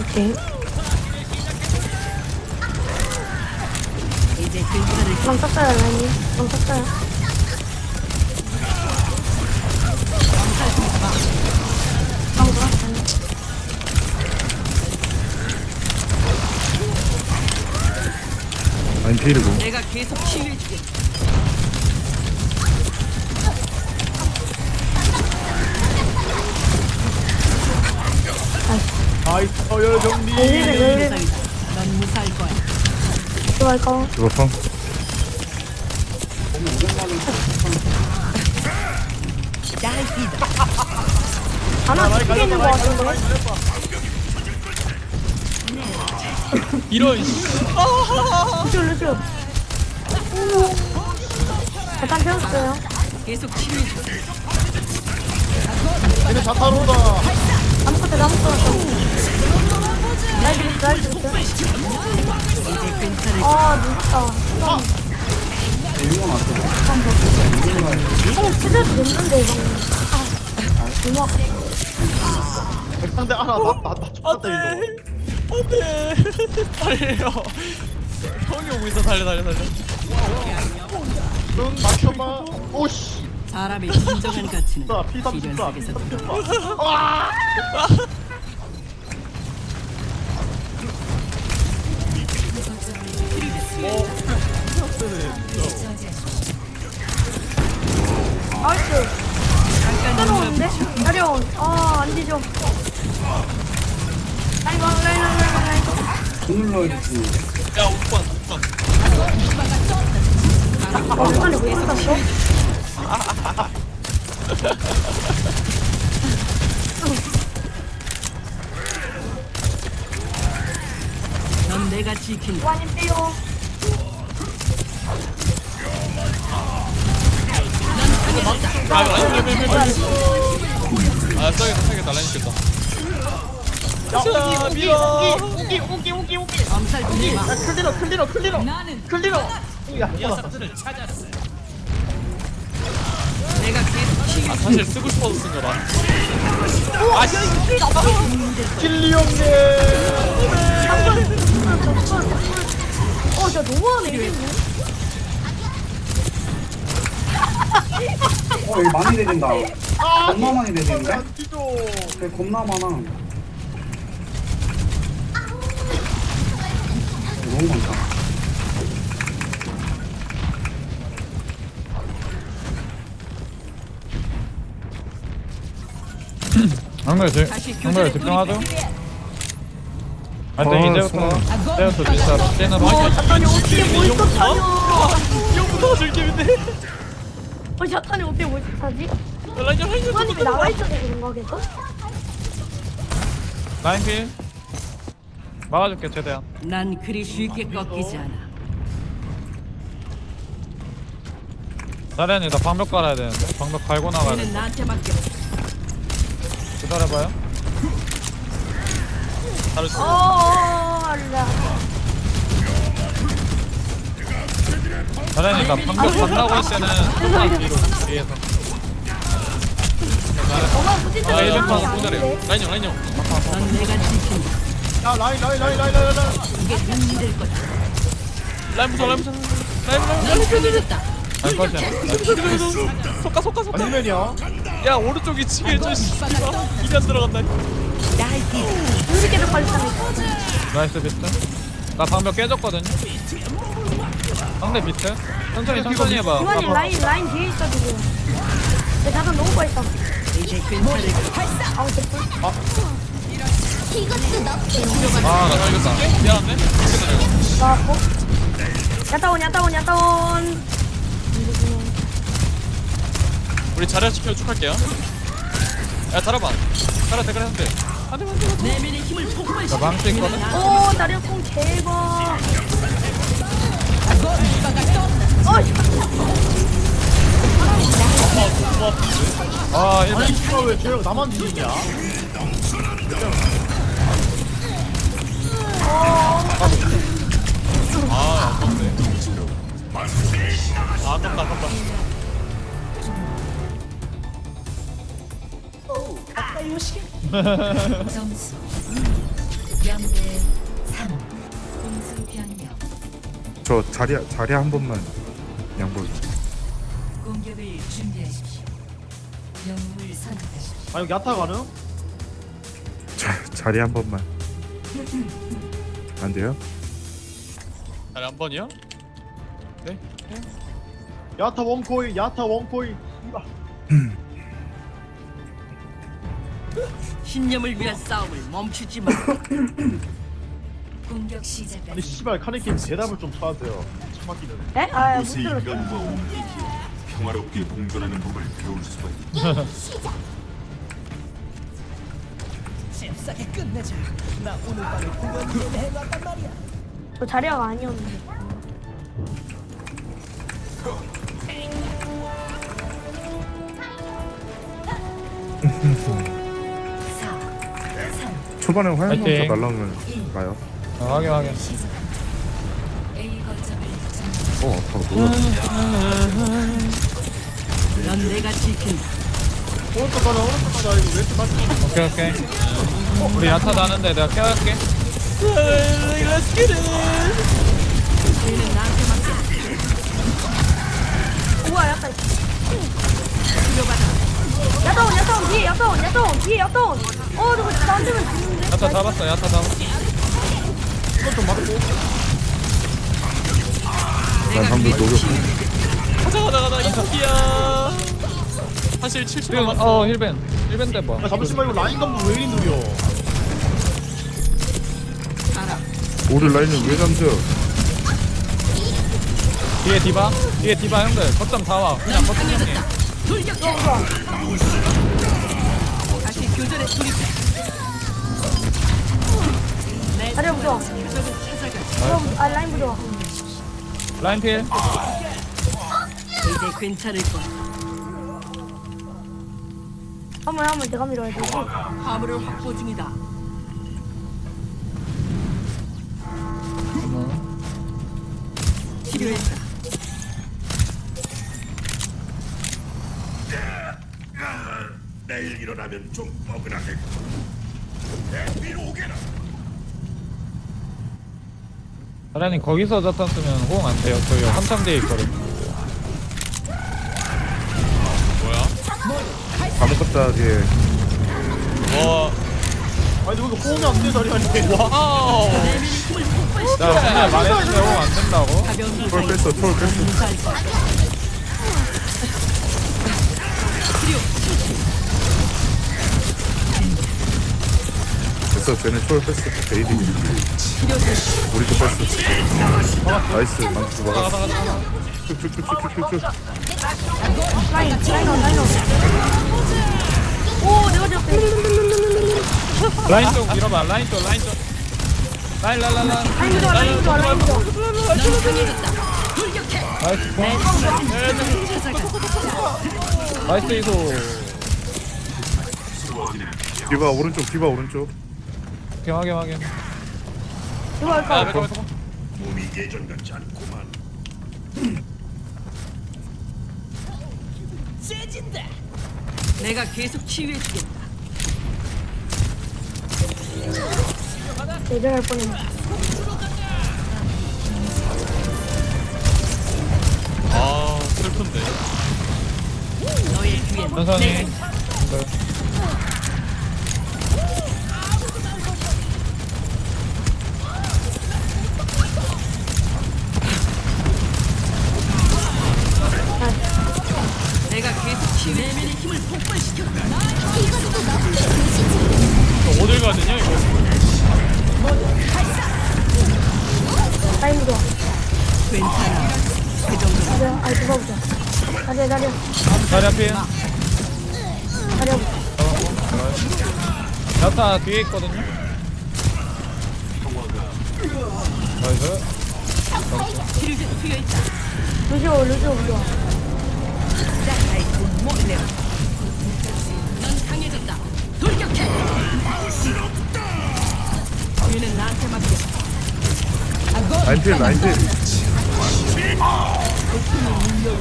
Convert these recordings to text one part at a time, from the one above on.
오케이. 방 쳤어요, 라인이. 방 쳤어요. 방 돌았어요. 아니 필이고 내가 계속 치유해주게. 아이터여 정리. 넌 무사할 거야. 들어갈까? 죽었어? 날뛰다. 하나 뒤에 있는 거 같은데? 이런 루시오, 루시오. 잠깐 태웠어요. 계속 치유해주게. 얘네 자타로다 아무것도 아무것도 라 아. 어, 제대로 됐는데, 이거. 아, 너무 아파. 상대 하나 나나 죽었다 이거. 안돼. 달려. 형이 오고 있어. 달려 달려 달려. 눈 맞춰봐. 오씨. 사람의 진정한 가치는 자 P34 이변 속에서 P34 라인. 야 오빠 오빠? 넌 내가 지킨다. 빼요. 아 써야겠다 라인 있겠다 자 밀어 우기 우기 우기 우기 마. 야 클리너 클리너 클리너. 클리너. 야. 아 사실 쓰고 싶어서 쓴 거라 킬리 형님. 어, 진짜 너무하네. 어 여기 많이 내린다. 아 겁나 많이 내리는데? 겁나 많아 너무 많다 한가에 집 한가에 집중하죠? 아, 이제부터 이제부터 진짜로 쟤는 어, 자탄이 어떻게 뭐 있었다뇨. 형부터 즐기는데. 어, 자탄이 어떻게 뭐 있었지? 라인 라인 아니, 왜 나가 있어서 그런가, 계속? 라인 필 막아줄게 최대한 난 그리 쉽게 꺾이지 않아. 자리안이 나 방벽 깔아야 되는데 방벽 갈고 나가야 돼 나한테 맡겨. 기다려봐요 어, 어, 알라. 자리안이 나 방벽 간다고 할 때는 조금만 뒤로 뒤에서 엄마 부딪혀. 아일 라인 번형 모자래 라인 형 라인 형 넌 내가 지킨다. 야 라인 라인 라인 라인 라인 라인. 이게 눈이 될 거다. 라인 부터 라인 부터 라인 라인 라인. 넌 편해졌다. 알 것이야 속가 속가 속가. 아니면요. 야 오른쪽 2층에 저 씨발 이리 안 들어간다. 날뛰다. 우리께도 빨리 타네. 나이스 비트. 나 방벽 깨졌거든요. 상대 비트. 천천히 천천히 해봐. 이만이 아파. 라인, 라인 뒤에 있어, 지금. 내 자탄 너무 빠있다. 이제 근처 아나 살겠다 미안한데 나왔고. 야타온, 야타온, 야타온. 우리 자리야 지켜 쭉 할게요 야 자라봐 자라 대가리 한대 안돼 안돼 내면의 힘을 폭발시켜. 나 망치 있거든 오, 다리아콩 대박. 어, 씨. 아 1번 아니 왜쟤 나만 뒤지냐 점수 0대 3 공수 변경 저 자리 자리 한 번만 양보. 공격을 준비하십시오 영웅을 선택하십시오 아 여기 야타 가능? 자, 자리 한 번만. 안 돼요? 자리 한 번이요? 야타 원코인 야타 원코인 이봐. 신념을 위한 싸움을 멈추지 마. 공격 시작까지. 아니 씨발 카네킨 대답을 좀 쳐주세요. 참았기는. 에? 아 못 요새 들었어. 인간과 평화롭게 공존하는 법을 배울 수가 있다. 저 자리아가 아니었는데 초반에 화염만 더 파이팅. 날라오면 가요. 어, 확인 확인 어, 아파. 뭐야? 넌 내가 지킨다. 오른쪽 가자 오른쪽 가자 이거 왼쪽 가자 오케이 오케이 우리 야타 나는데 내가 케어할게 얘는 나한테 맡겨. 우와 약간 야타온 야타온 뒤에 야타온 야타온 뒤에 야타온 어 저거 되면 죽는데 야타 잡았어 야타 잡았어. 이건 좀 맞고. 난 방금 녹였고. 가자 가자 가자. 이토피야. 사실 7초 지금 남았어. 어 힐벤. 힐벤 대봐. 야 잠시만 이거 라인 감도 왜 이리 느려? 우리 라인을 왜 잠겨? 뒤에 디바 뒤에 디바 형들. 거점 다와. 그냥 거점 다시 라인 필 이제 괜찮을 거야. 한번 한번 내가 밀어야 돼 화물을 확보 중이다. 필요했다. 내일 일어나면 좀 뻐근하게. 위로 오게라. 사장님 거기서 자탄 쓰면 호응 안 돼요 저희 한참 뒤에 있거든 뭐야? 아무것도 뒤에. 와 아니 이거 호응이 안돼 자리 아니 와우 나 맨날 말했는데 호응 안 된다고 가벼운 톨 뺐어, 톨 뺐어. 됐어, 쟤네 톨 뺐어. 베이비. 우리도 뺐어. 나이스, 망치 막았어. 쭉쭉쭉쭉쭉쭉. 라인 온 라인 온오 내가 잡게 라인 쪽 밀어봐 라인 쪽 라인 쪽 라인 라인 라인 라인 부좋아 라인 부좋아 라인 강해졌다. 나이스. 나이스 이소 디바 오른쪽, 디바 오른쪽. 오케이 확인 확인. 이거 야 할까? 잠깐만 잠깐만 몸이 예전 같지 않구만. 내가 계속 치유해주겠다. 예전할 뻔했네. 아 슬픈데. 너의 뒤엔 천천히. 네. 이거 어딜 가야 되냐 이거? 라인 부좋아 괜찮아. 그 정도. 자리아 아니 디바 부좋아 자리아 자리아 자리 앞에. 자리아 부좋아 야타 뒤에 있거든요? 나이스. 있다. 루시오 루시오 라인 필, 라인 필.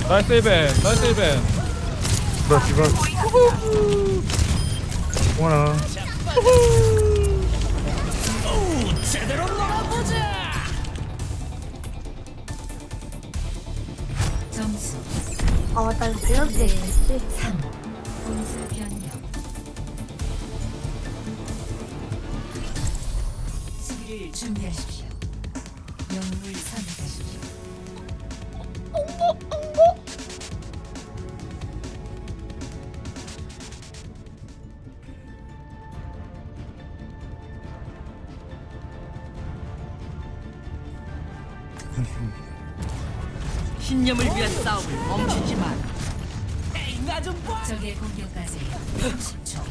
나이스 1벤 나이스 1벤 디바, 디바. 동원아 점수 아 맞다 이거 밸런스 네. 있지 3 공수 변경 수비를 준비하십시오 영웅을 선택하십시오. 신념을 위한 싸움을 멈추지 마. 적의 공격까지 30초.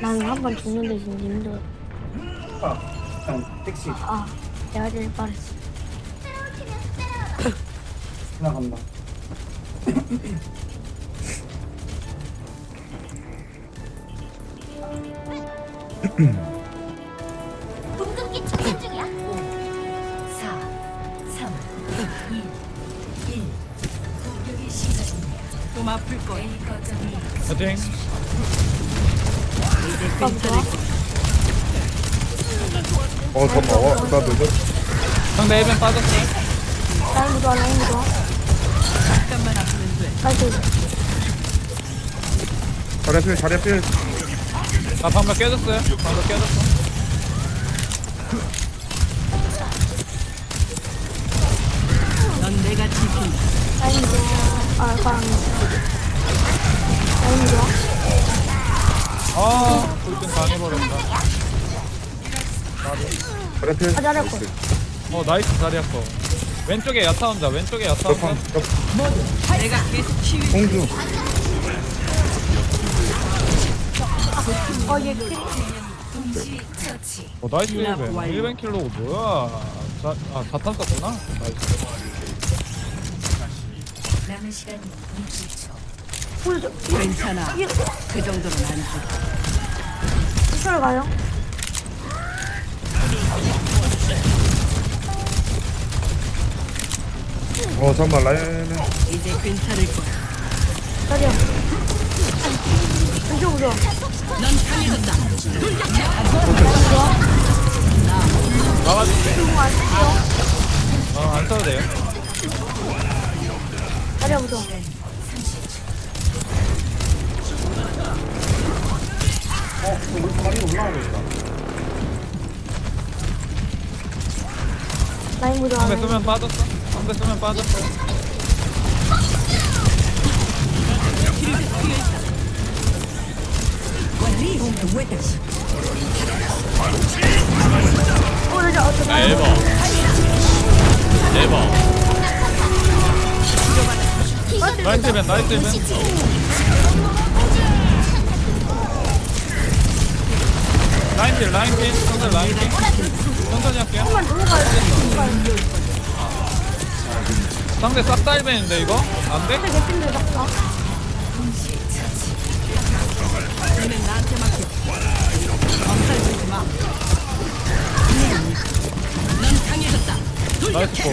나는 한 번 죽는데 지금 힘들어 아, 일단 택시. 아 내가 제일 빠르지. 지나간다. 궁극기 충전 중이야. 4 3 2 1 공격이 시작됩니다. 좀 아플 거야. A 거점이 파이팅 아 뭐야? 어 잠깐만 어, 나 늦어 상대 1벤 빠졌어. 라인 무좋아 라인 돼. 나이스 자리 필 자리 필. 나 방벽 깨졌어요? 방벽 깨졌어. 넌 내가 지킨다. 라인 무좋아 아 바람 라인 무좋아 아 돌진 당해버렸다 자리 필 아, 잘했고. 어 나이스 자리야 거 왼쪽에 야타 혼자 왼쪽에 야타 혼자 옆 내가 계속 치유. 공주 어얘 크리 어 나이스 진압 1벤 완료. 1벤 킬로 뭐야 자, 아 자탄 썼구나 나이스 남은 시간 60초 보여줘 괜찮아. 그 정도는 안 돼. 이쪽으로 가요 어 잠깐만 라인은 이제 괜찮을 거야. 자리야 넌 강해졌다. 나가줄게 궁안 쓸게요 어안 써도 돼요 자리야 어, 우리 다리 올라가고 있다. 라인 쓰면 빠졌어 상대 쓰면 빠졌어. 아 에바 에바 나이스 1벤 나이스 1벤. 라인 딜 라인 딜 상대 라인 딜 천천히 할게요 상대 싹다 1벤인데 이거? 안돼? 나. 넌 강해졌다. 나이스 고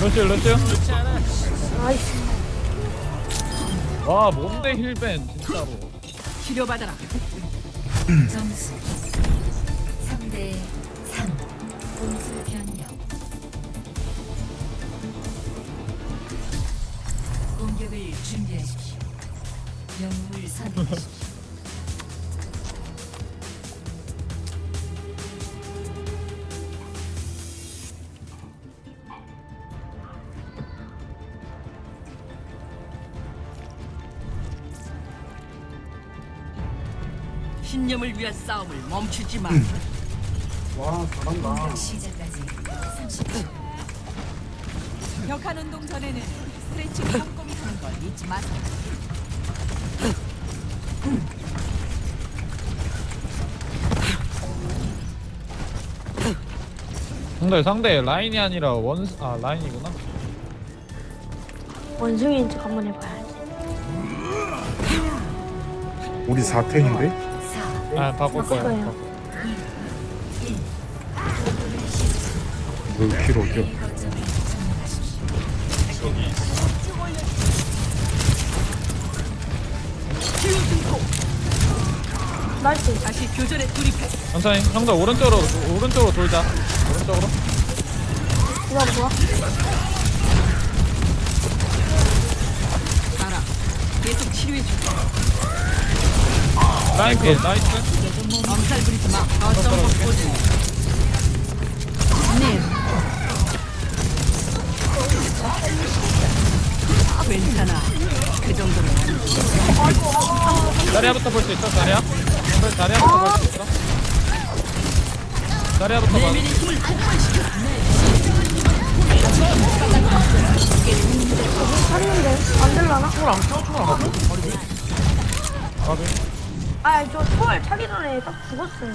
러시오 러시오 나이스 와 뭔데 힐벤 진짜로 치료받아라. 점수 3대 3 공수 변 공격을 준비하십시오 영웅을 선택하십시오 신념을 위한 싸움을 멈추지 마. 와, 잘한다. 시작까지 30초 벽한 운동 전에는 스트레칭 잊지 마세요. 상대 상대 라인이 아니라 원스 아 라인이구나 원숭이인 척 한번 해봐야지 우리 4탱인데? 4아 바꿀 바꿀 거야 거예요. 1너 키로 어디야 거점을 점령하십시 나이스. 다시 교전에 돌입해. 천천히 형들 오른쪽으로 오른쪽으로 돌자 오른쪽으로 좋아, 좋아. 가라. 계속 치료해 줄게. 라인 피 나이스 엄살 부리지 마. 어떤 것보지. 네. 괜찮아. 그 정도는 자리야부터 볼 수 있어 자리야 형들 자리야부터 볼 수 있어 자리야부터 봐 내면의 힘을 폭발시켜. 샀는데. 안 될라나? 총을 안 켜? 총을 안 켜? 가비 아, 저 초월 차기 전에 딱 죽었어요.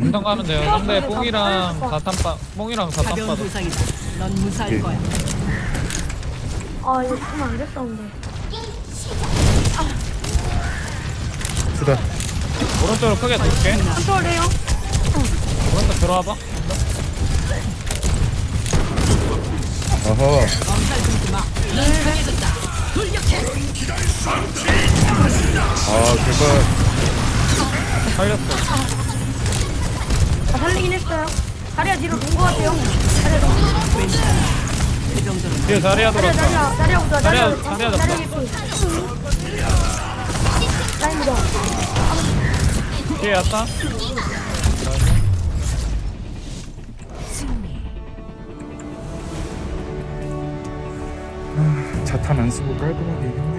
공성 가면 돼요 상대 뽕이랑 사탄빠 뽕이랑 가벼운 부상이다. 넌 무사할 거야. 아, 이거 죽으면 안 됐었는데. 쓰다 오른쪽으로 크게 돌게 초월해요? 오른쪽 들어와봐 어허. 아 제발 살렸어 아, 살리긴 했어요. 다리야 뒤로 같아요. 다리야 돈. 그 정도는 뒤에 자리야 다리야, 돌았어 다리야, 다리야 보자. 다리야 다리야 잡자. 라인 보자. 뒤에 왔다. 자탄 안 쓰고 깔끔하게 이겼네